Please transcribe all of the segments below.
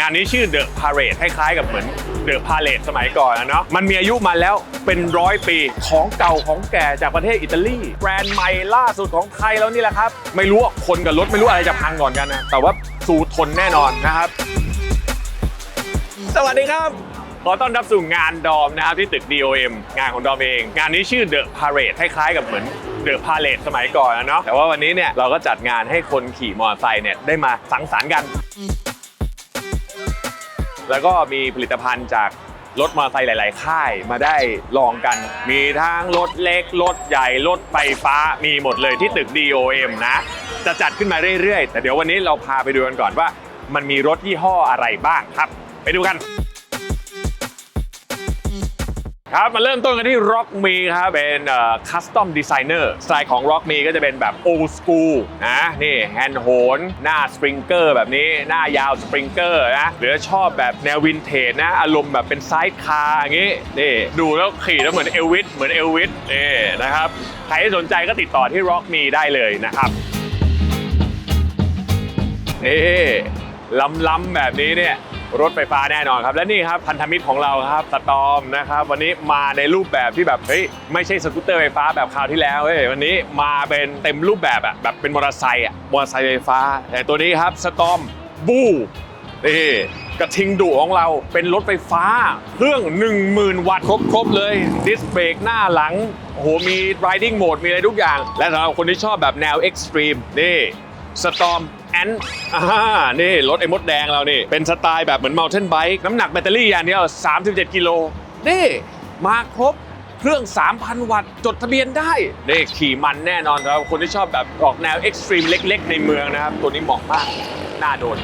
งานนี้ชื่อเดอะพาเร e คล้ายๆกับเหมือนเดอะพาเล e สมัยก่อนนะเนาะมันมีอายุมาแล้วเป็นร้อยปีของเก่าของแก่จากประเทศอิตาลีแบรนด์ใหม่ล่าสุดของไทยแล้วนี่แหละครับ ไม่รู้ว่าคนกับรถไม่รู้อะไรจะพังก่อนกันนะ แต่ว่าสู้ทนแน่นอนนะครับ สวัสดีครับ ขอต้อนรับสู่งานดอมนะครับที่ตึก DOM งานของดอมเอง งานนี้ชื่อ The Parade คล้ายๆกับเหมือน The Parade สมัยก่อนนะเนาะแต่ว่าวันนี้เนี่ยเราก็จัดงานให้คนขี่มอเตอร์ไซค์เนี่ยได้มาสังสรรค์กัน แล้วก็มีผลิตภัณฑ์จากรถมอเตอร์ไซค์หลาย ๆ ค่ายมาได้ลองกัน มีทั้งรถเล็ก รถใหญ่ รถไฟฟ้า มีหมดเลยที่ตึก DOM นะ จะจัดขึ้นมาเรื่อย ๆ แต่เดี๋ยววันนี้เราพาไปดูกันก่อนว่า มันมีรถยี่ห้ออะไรบ้างครับ ไปดูกัน ครับมาเริ่มต้นกันที่ Rock Me ครับเป็นคัสตอมดีไซเนอร์สไตล์ของ Rock Me ก็จะเป็นแบบ old school นะนี่แฮนด์โหนหน้าสปริงเกอร์แบบนี้หน้ายาวสปริงเกอร์นะหรือชอบแบบแนววินเทจนะ อารมณ์แบบเป็นไซด์คาร์อย่างงี้นี่ดูแล้วขี่แล้วเหมือนเอลวิสเหมือนเอลวิสนี่นะครับ ใครที่สนใจก็ติดต่อที่ Rock Me ได้เลยนะครับนี่ล้ำๆแบบนี้เนี่ย รถไฟฟ้าแน่นอนครับ และนี่ครับพันธมิตรของเราครับสตอมนะครับวันนี้มาในรูปแบบที่แบบเฮ้ยไม่ใช่สกูตเตอร์ไฟฟ้าแบบคราวที่แล้วเฮ้ยวันนี้มาเป็นเต็มรูปแบบอะแบบเป็นมอเตอร์ไซค์อะมอเตอร์ไซค์ไฟฟ้า แต่ตัวนี้ครับสตอมบูนี่กระทิงดุของเราเป็นรถไฟฟ้า เครื่อง 10,000 วัตต์ครบๆเลยดิสเบรกหน้าหลังโอ้โหมี riding mode มีอะไรทุกอย่าง และสำหรับคนที่ชอบแบบแนว extreme นี่สตอม แอนอ่านี่รถไอ้มดแดงเรานี่เป็นสไตล์แบบเหมือน mountain bike น้ำหนักแบตเตอรี่อย่างเดียว37 กิโลนี่มาครบเครื่อง 3,000 วัตต์ จดทะเบียนได้นี่ขี่มันแน่นอนครับคนที่ชอบแบบออกแนวเอ็กซ์ตรีมเล็ก ๆ ในเมืองนะครับ ตัวนี้เหมาะมาก น่าโดน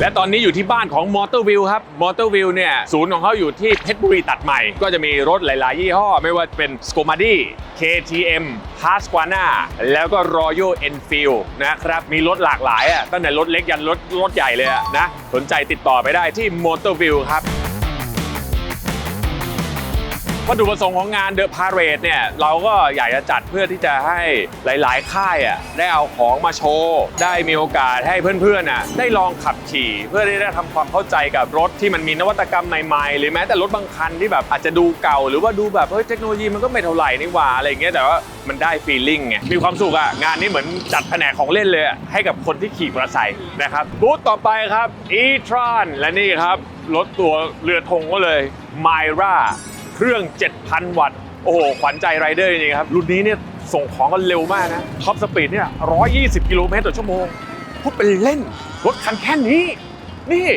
และตอนนี้อยู่ที่บ้านของมอเตอร์วิวครับมอเตอร์วิวเนี่ยศูนย์ของเขาอยู่ที่เพชรบุรีตัดใหม่ ก็จะมีรถหลาย ๆ ยี่ห้อ ไม่ว่าเป็นสโคมาดี้ KTM p a s q u a n a แล้วก็ Royal Enfield นะครับ มีรถหลากหลายอะตั้งแต่รถเล็กยันรถรถใหญ่เลยอะนะสนใจติดต่อไปได้ที่ Motor View ครับ วัตถุประสงค์ของงาน The Parade เนี่ยเราก็อยากจะจัดเพื่อที่จะให้หลาย ๆ ค่ายอะได้เอาของมาโชว์ ได้มีโอกาสให้เพื่อนๆอะได้ลองขับขี่ เพื่อที่จะทำความเข้าใจกับรถที่มันมีนวัตกรรมใหม่ๆ หรือแม้แต่รถบางคันที่แบบอาจจะดูเก่า หรือว่าดูแบบเฮ้ยเทคโนโลยีมันก็ไม่เท่าไหร่นี่หว่าอะไรอย่างเงี้ยแต่ว่ามันได้ฟีลลิ่งไงมีความสุขอะงานนี้เหมือนจัดแผนกของเล่นเลยอะให้กับคนที่ขี่มอเตอร์ไซค์นะครับบูธต่อไปครับ e-tron และนี่ครับรถตัวเรือธงก็เลย Myra เครื่อง 7,000 วัตต์ โอ้โห ขวัญใจไรเดอร์จริงๆครับ รุ่นนี้เนี่ยส่งของกันเร็วมากนะท็อปสปีดเนี่ย 120 กิโลเมตรต่อชั่วโมงพูดเป็นเล่น รถคันแค่นี้ นี่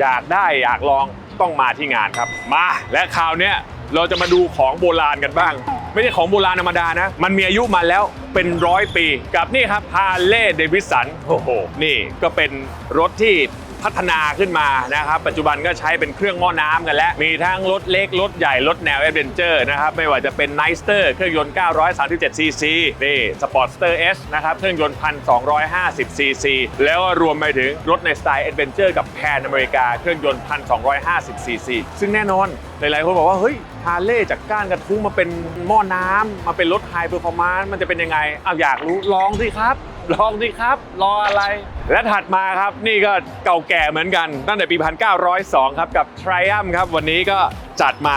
อยากได้อยากลองต้องมาที่งานครับ มาและคราวเนี้ยเราจะมาดูของโบราณกันบ้าง ไม่ใช่ของโบราณธรรมดานะ มันมีอายุมาแล้วเป็นร้อยปี กับนี่ครับฮาร์เลย์เดวิสันโอ้โห นี่ก็เป็นรถที่ พัฒนาขึ้นมานะครับ ปัจจุบันก็ใช้เป็นเครื่องหม้อน้ำกันแล้ว มีทั้งรถเล็ก รถใหญ่ รถแนวแอดเวนเจอร์นะครับ ไม่ว่าจะเป็น n i สเตอร์เครื่องยนต์ 937 ซีซีนี่สปอร์ตสเตอร์เอสนะครับ เครื่องยนต์ 1,250 ซีซี แล้วก็รวมไปถึงรถในสไตล์แอดเวนเจอร์กับแพนอเมริกาเครื่องยนต์ 1,250 ซีซี ซึ่งแน่นอนหลาย ๆ คนบอกว่า เฮ้ยฮาร์เลย์จากก้านกระทุ้งมาเป็นหม้อน้ำมาเป็นรถไฮเปอร์ฟอร์มานซ์มันจะเป็นยังไงเอาอยากรู้ลองสิครับ ลองสิครับ รออะไร และถัดมาครับนี่ก็เก่าแก่เหมือนกัน ตั้งแต่ปี 1902 ครับ กับ Triumph ครับ วันนี้ก็จัดมา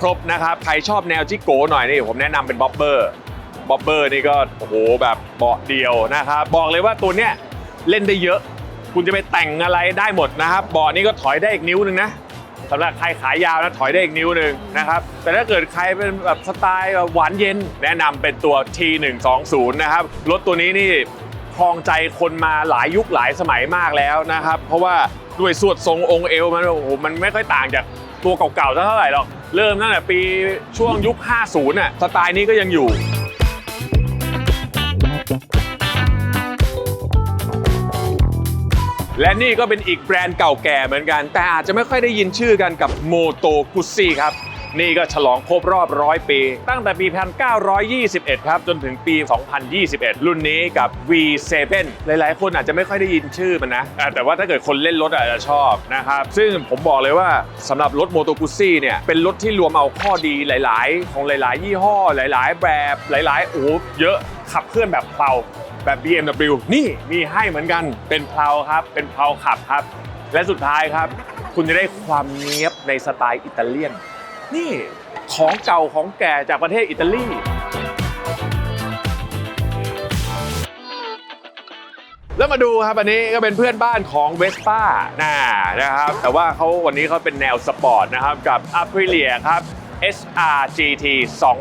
ครบๆนะครับ ใครชอบแนวจิโก้หน่อยนี่ผมแนะนำเป็นบ๊อบเบอร์บ๊อบเบอร์นี่ก็โอ้โหแบบเบาะเดียวนะครับ บอกเลยว่าตัวเนี้ยเล่นได้เยอะ คุณจะไปแต่งอะไรได้หมดนะครับเบาะนี้ก็ถอยได้อีกนิ้วหนึงนะ สำหรับใครขายยาวนะถอยได้อีกนิ้วหนึ่งนะครับ แต่ถ้าเกิดใครเป็นแบบสไตล์แบบหวานเย็น แนะนำเป็นตัว T120 นะครับ รถตัวนี้นี่ครองใจคนมาหลายยุคหลายสมัยมากแล้วนะครับ เพราะว่าด้วยสวดทรงองค์เอวมันโอ้โหมันไม่ค่อยต่างจากตัวเก่าๆเท่าไหร่หรอก เริ่มตั้งแต่ปีช่วงยุค 50น่ะสไตล์นี้ก็ยังอยู่ และนี่ก็เป็นอีกแบรนด์เก่าแก่เหมือนกัน แต่อาจจะไม่ค่อยได้ยินชื่อกันกับโมโตกุซี่ครับ นี่ก็ฉลองครบรอบร้อยปี ตั้งแต่ปี 1921 ครับ จนถึงปี 2021 รุ่นนี้กับ V7 หลายๆ คนอาจจะไม่ค่อยได้ยินชื่อมันนะอ่าแต่ว่าถ้าเกิดคนเล่นรถอาจจะชอบนะครับ ซึ่งผมบอกเลยว่าสำหรับรถโมโตกุซี่เนี่ย เป็นรถที่รวมเอาข้อดีหลาย ๆ ของหลาย ๆ ยี่ห้อ หลาย ๆ แบบหลาย ๆ โอ้โหเยอะขับเคลื่อนแบบเพลา แบบ BMW นี่มีให้เหมือนกันเป็นเพลาครับ เป็นเพลาขับครับ และสุดท้ายครับ คุณจะได้ความเนี้ยบในสไตล์อิตาเลียน นี่ของเก่าของแก่จากประเทศอิตาลีแล้วมาดูครับอันนี้ก็เป็นเพื่อนบ้านของเวสป้านะนะครับแต่ว่าเขาวันนี้เขาเป็นแนวสปอร์ตนะครับกับ Aprilia ครับ SR GT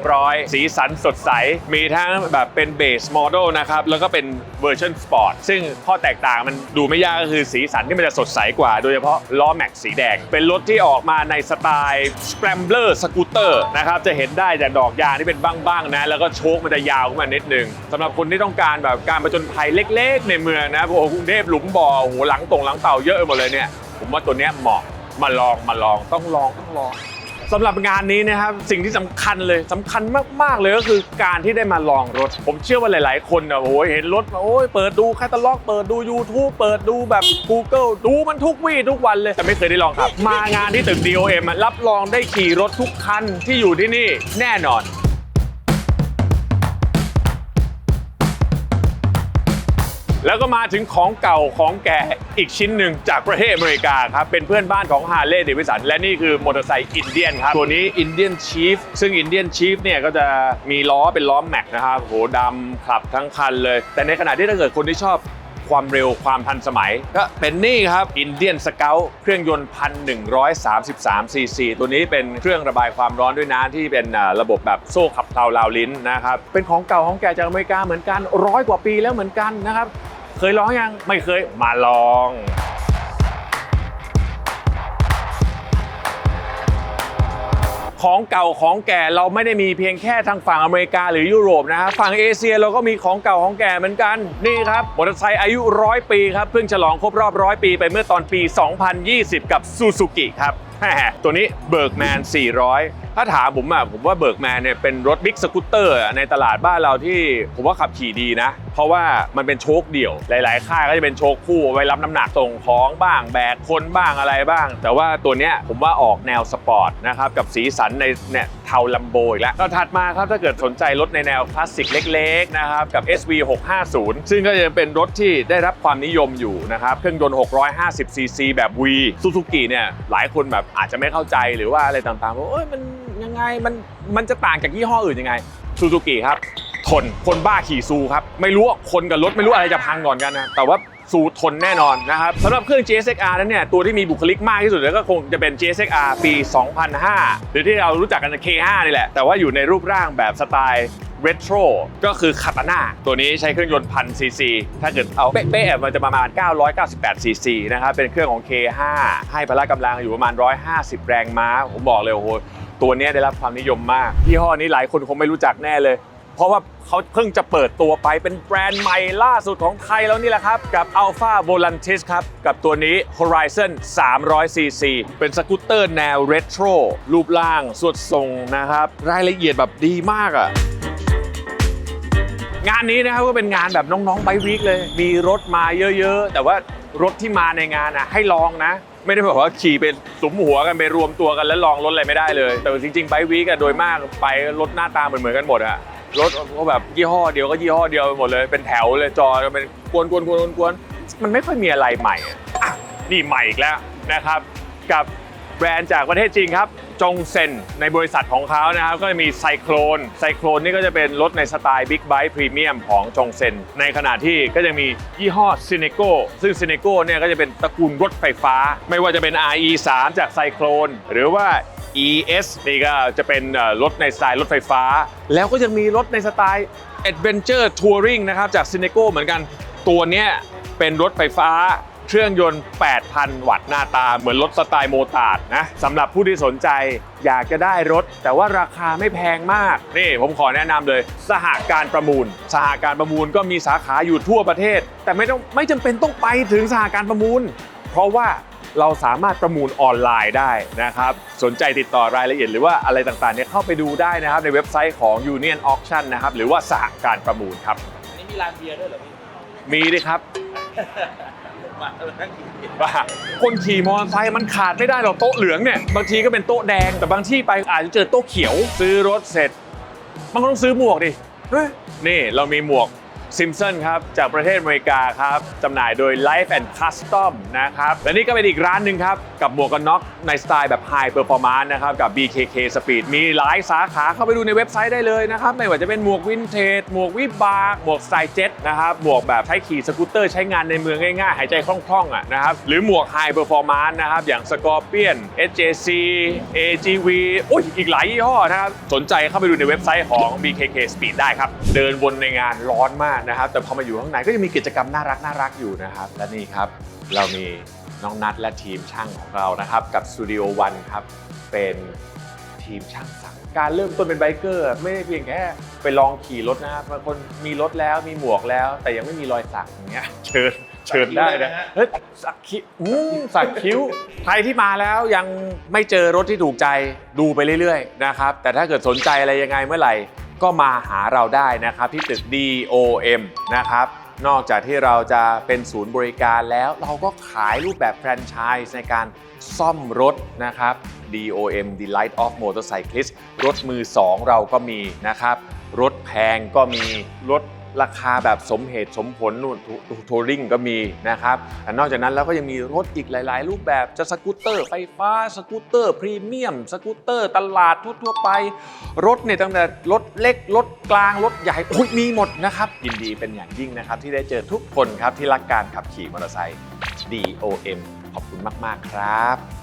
200 สีสันสดใส มีทั้งแบบเป็นเบสโมเดลนะครับ แล้วก็เป็นเวอร์ชันสปอร์ต ซึ่งข้อแตกต่างมันดูไม่ยากก็คือสีสันที่มันจะสดใสกว่า โดยเฉพาะล้อแม็กสีแดง เป็นรถที่ออกมาในสไตล์ Scrambler Scooter นะครับ จะเห็นได้จากดอกยางที่เป็นบ้างๆนะ แล้วก็โชคมันจะยาวขึ้นมานิดนึงสำหรับคนที่ต้องการแบบการประจนภัยเล็ก ๆ ในเมืองนะโอ้โหกรุงเทพหลุมบ่อโอ้โหหลังตรงหลังเต่าเยอะหมดเลยเนี่ย ผมว่าตัวเนี้ยเหมาะมาลองมาลองต้องลองต้องลอง สำหรับงานนี้นะครับสิ่งที่สำคัญเลยสำคัญมากๆเลยก็คือการที่ได้มาลองรถ ผมเชื่อว่าหลาย ๆ คนอะโอ้ยเห็นรถโอ้ยเปิดดูแคตตาล็อกเปิดดู YouTube เปิดดูแบบ Google ดูมันทุกวี่ทุกวันเลย แต่ไม่เคยได้ลองครับ มางานที่ตึก DOM อะรับรองได้ขี่รถทุกคันที่อยู่ที่นี่แน่นอน แล้วก็มาถึงของเก่าของแก่อีกชิ้นหนึ่งจากประเทศอเมริกาครับ เป็นเพื่อนบ้านของฮาร์เลย์เดวิสันและนี่คือมอเตอร์ไซค์อินเดียนครับ ตัวนี้อินเดียนชีฟซึ่งอินเดียนชีฟเนี่ยก็จะมีล้อเป็นล้อแม็กนะครับโหดำขับทั้งคันเลย แต่ในขณะที่ถ้าเกิดคนที่ชอบความเร็วความทันสมัย ก็เป็นนี่ครับอินเดียนสเกลเครื่องยนต์ 1,133 ซีซี ตัวนี้เป็นเครื่องระบายความร้อนด้วยน้ำที่เป็นอ่าระบบแบบโซ่ขับเพลาลาวลิ้นนะครับ เป็นของเก่าของแก่จากอเมริกาเหมือนกันร้อยกว่าปีแล้วเหมือนกันนะครับ เคยร้องยังไม่เคยมาลองของเก่าของแก่เราไม่ได้มีเพียงแค่ทางฝั่งอเมริกาหรือยุโรปนะครับฝั่งเอเชียเราก็มีของเก่าของแก่เหมือนกันนี่ครับมอเตอร์ไซค์อายุร้อยปีครับเพิ่งฉลองครบรอบร้อยปีไปเมื่อตอนปี 2020 กับซูซูกิครับตัวนี้เบิร์กแมน 400 ถ้าถามผมอะผมว่าเบิร์กแมนเนี่ยเป็นรถบิ๊กสกูตเตอร์ในตลาดบ้านเราที่ผมว่าขับขี่ดีนะ เพราะว่ามันเป็นโชคเดี่ยว หลาย ๆ ค่ายก็จะเป็นโชคคู่ไว้รับน้ำหนักส่งของบ้างแบกคนบ้างอะไรบ้าง แต่ว่าตัวเนี้ยผมว่าออกแนวสปอร์ตนะครับกับสีสันในเนี่ยเทาลัมโบอีกแล้วก็ถัดมาครับถ้าเกิดสนใจรถในแนวคลาสสิกเล็ก ๆ นะครับกับ SV 650ซึ่งก็ยังเป็นรถที่ได้รับความนิยมอยู่นะครับเครื่องยนต์ 650 ซีซีแบบ V ซูซูกิเนี่ยหลายคนแบบอาจจะไม่เข้าใจหรือว่าอะไรต่างๆว่าเอ้ยมันยังไงมันมันจะต่างจากยี่ห้ออื่นยังไงซูซูกิครับ นคนบ้าขี่ซูครับไม่รู้ว่าคนกับรถไม่รู้อะไรจะพังก่อนกันนะแต่ว่าซูทนแน่นอนนะครับสำหรับเครื่อง GSXR นั้นเนี่ยตัวที่มีบุคลิกมากที่สุดแล้วก็คงจะเป็น GSXR ปี 2005 หรือที่เรารู้จักกัน K5 นี่แหละ แต่ว่าอยู่ในรูปร่างแบบสไตล์เรโทรก็คือคาตาน่าตัวนี้ใช้เครื่องยนต์พันซีซีถ้าเกิดเอาเป๊ะๆมันจะประมาณ 998ซีซีนะครับเป็นเครื่องของ K5 ให้พละกำลังอยู่ประมาณ 150 แรงม้า ผมบอกเลยโอ้โหตัวนี้ได้รับความนิยมมากยี่ห้อนี้หลายคนคงไม่รู้จักแน่เลย เพราะว่าเขาเพิ่งจะเปิดตัวไปเป็นแบรนด์ใหม่ล่าสุดของไทยแล้วนี่แหละครับ กับ Alpha Volantis ครับ กับตัวนี้ Horizon 300cc เป็นสกูตเตอร์แนวเรโทรรูปร่างสวดทรงนะครับ รายละเอียดแบบดีมากอะ่ะงานนี้นะครับก็เป็นงานแบบน้องๆไบวีคเลย มีรถมาเยอะๆ แต่ว่ารถที่มาในงานอะให้ลองนะ ไม่ได้แบบว่าขี่ไปสุมหัวกันไปรวมตัวกันแล้วลองรถอะไรไม่ได้เลย แต่จริงๆไบวีคอะโดยมากไปรถหน้าตาเหมือนๆกันหมดอะ รถก็แบบยี่ห้อเดียวก็ยี่ห้อเดียวไปหมดเลย เป็นแถวเลยจอเป็นกวนๆกวนๆกวนมันไม่ค่อยมีอะไรใหม่อะอะนี่ใหม่อีกแล้วนะครับ กับแบรนด์จากประเทศจีนครับ จงเซนในบริษัทของเขานะครับ ก็จะมีไซโครนไซโครนนี่ก็จะเป็นรถในสไตล์บิ๊กไบค์พรีเมียมของจงเซนในขณะที่ก็จะมียี่ห้อซินเนโกซึ่งซินเนโกเนี่ยก็จะเป็นตระกูลรถไฟฟ้า ไม่ว่าจะเป็น RE3 จากไซโครนหรือว่า ES นี่ก็จะเป็นรถในสไตล์รถไฟฟ้า แล้วก็ยังมีรถในสไตล์ Adventure Touring นะครับจากซินเนโกเหมือนกัน ตัวเนี้ยเป็นรถไฟฟ้าเครื่องยนต์ 8,000 วัตต์หน้าตาเหมือนรถสไตล์โมตาร์ดนะสำหรับผู้ที่สนใจอยากจะได้รถ แต่ว่าราคาไม่แพงมาก นี่ผมขอแนะนำเลย สหการประมูล สหการประมูลก็มีสาขาอยู่ทั่วประเทศ แต่ไม่ต้องไม่จำเป็นต้องไปถึงสหการประมูล เพราะว่า เราสามารถประมูลออนไลน์ได้นะครับ สนใจติดต่อรายละเอียดหรือว่าอะไรต่างๆเนี่ยเข้าไปดูได้นะครับในเว็บไซต์ของ Union Auction นะครับหรือว่าสหการประมูลครับ อันนี้มีร้านเบียร์ด้วยเหรอพี่ มีด้วยครับ มาแล้วนั่งกินเบียร์ว่าคนขี่มอเตอร์ไซค์มันขาดไม่ได้หรอกโต๊ะเหลืองเนี่ยบางทีก็เป็นโต๊ะแดงแต่บางที่ไปอาจจะเจอโต๊ะเขียว ซื้อรถเสร็จ มันก็ต้องซื้อหมวกดิเฮ้ยนี่เรามีหมวก Simpson ครับ จากประเทศอเมริกาครับจำหน่ายโดย Life and Custom นะครับ และนี่ก็เป็นอีกร้านหนึ่งครับ กับหมวกกันน็อกในสไตล์แบบ High Performance นะครับ กับ BKK Speed มีหลายสาขาเข้าไปดูในเว็บไซต์ได้เลยนะครับ ไม่ว่าจะเป็นหมวกวินเทจหมวกวิบากหมวกสไตล์เจ็ตนะครับหมวกแบบใช้ขี่สกูตเตอร์ใช้งานในเมืองง่ายๆ หายใจคล่องๆอะนะครับหรือหมวก High Performance นะครับอย่าง Scorpion SJC AGV อุ้ยอีกหลายยี่ห้อนะครับสนใจเข้าไปดูในเว็บไซต์ของ BKK Speed ได้ครับเดินวนในงานร้อนมากนะครับ แต่พอมาอยู่ข้างในก็ยังมีกิจกรรมน่ารักน่ารักอยู่นะครับ และนี่ครับเรามีน้องนัทและทีมช่างของเรานะครับ กับ Studio One ครับเป็นทีมช่างสักการเริ่มต้นเป็นไบเกอร์ ไม่ได้เพียงแค่ไปลองขี่รถนะครับบางคนมีรถแล้วมีหมวกแล้ว แต่ยังไม่มีรอยสักอย่างเงี้ยเชิญเชิญได้นะเฮ้ยสักคิ้วอืมสักคิ้วใครที่มาแล้วยังไม่เจอรถที่ถูกใจดูไปเรื่อยๆนะครับแต่ถ้าเกิดสนใจอะไรยังไงเมื่อไหร่ ก็มาหาเราได้นะครับที่ตึก DOM นะครับนอกจากที่เราจะเป็นศูนย์บริการแล้ว เราก็ขายรูปแบบแฟรนไชส์ในการซ่อมรถนะครับ DOM Delight of Motorcyclist รถมือ 2 เราก็มีนะครับ รถแพงก็มีรถ ราคาแบบสมเหตุสมผลนู่นทัวริงก็มีนะครับแต่นอกจากนั้นแล้วก็ยังมีรถอีกหลาย ๆ รูปแบบจะสกูตเตอร์ไฟฟ้าสกูตเตอร์พรีเมียมสกูตเตอร์ตลาดทั่ว ๆ ไป รถเนี่ยตั้งแต่รถเล็ก รถกลาง รถใหญ่โอ้ยมีหมดนะครับ ยินดีเป็นอย่างยิ่งนะครับ ที่ได้เจอทุกคนครับที่รักการขับขี่มอเตอร์ไซค์ DOM ขอบคุณมาก ๆ ครับ